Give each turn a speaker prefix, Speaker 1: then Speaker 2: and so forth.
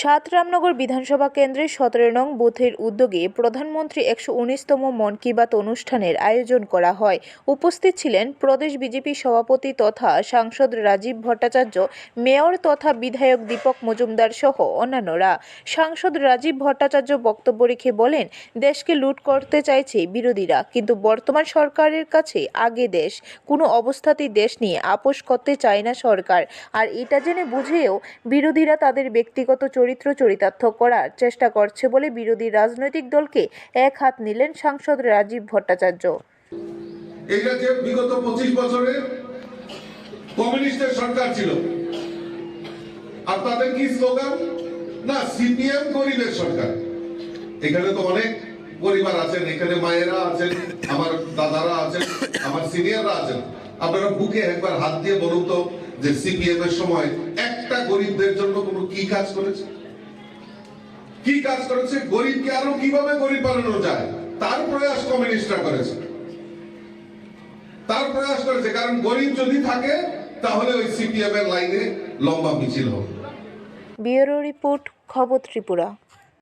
Speaker 1: সাত রামনগর বিধানসভা কেন্দ্রের সতেরো নং বুথের উদ্যোগে প্রধানমন্ত্রী একশো উনিশতম মন কি বাত অনুষ্ঠানের আয়োজন করা হয়। উপস্থিত ছিলেন প্রদেশ বিজেপি সভাপতি তথা সাংসদ রাজীব ভট্টাচার্য, মেয়র তথা বিধায়ক দীপক মজুমদার সহ অন্যান্যরা। সাংসদ রাজীব ভট্টাচার্য বক্তব্য রেখে বলেন, দেশকে লুট করতে চাইছে বিরোধীরা, কিন্তু বর্তমান সরকারের কাছে আগে দেশ। কোনো অবস্থাতেই দেশ নিয়ে আপোষ করতে চায় না সরকার। আর এটা জেনে বুঝেও বিরোধীরা তাদের ব্যক্তিগত চরিত্র চরিতার্থ করার চেষ্টা করছে বলে বিরোধী রাজনৈতিক দলকে এক হাত নিলেন সাংসদ রাজীব ভট্টাচার্য।
Speaker 2: এটা যে বিগত পঁচিশ বছরে কমিউনিস্টের সরকার ছিল। আর তাদের কি স্লোগান না সিপিএম গরিবের সরকার। এখানে তো অনেক পরিবার আছেন, এখানে মায়েরা আছেন, আমার দাদারা আছেন, আমার সিনিয়ররা আছেন। আপনারা বুকে একবার হাত দিয়ে বলুন তো যে সিপিএম এর সময় একটা গরিবদের জন্য কোনো কি কাজ করেছে? কি কাজ করেছে? গরিবকে আরও কীভাবে গরিব বানানো যায়? তার প্রয়াস কমিউনিস্টরা করেছে। তার প্রয়াস করেছে। কারণ গরিব যদি থাকে, তাহলে ওই সিপিএম এর লাইনে লম্বা মিছিল হবে।
Speaker 1: ব্যুরো রিপোর্ট, খবর ত্রিপুরা।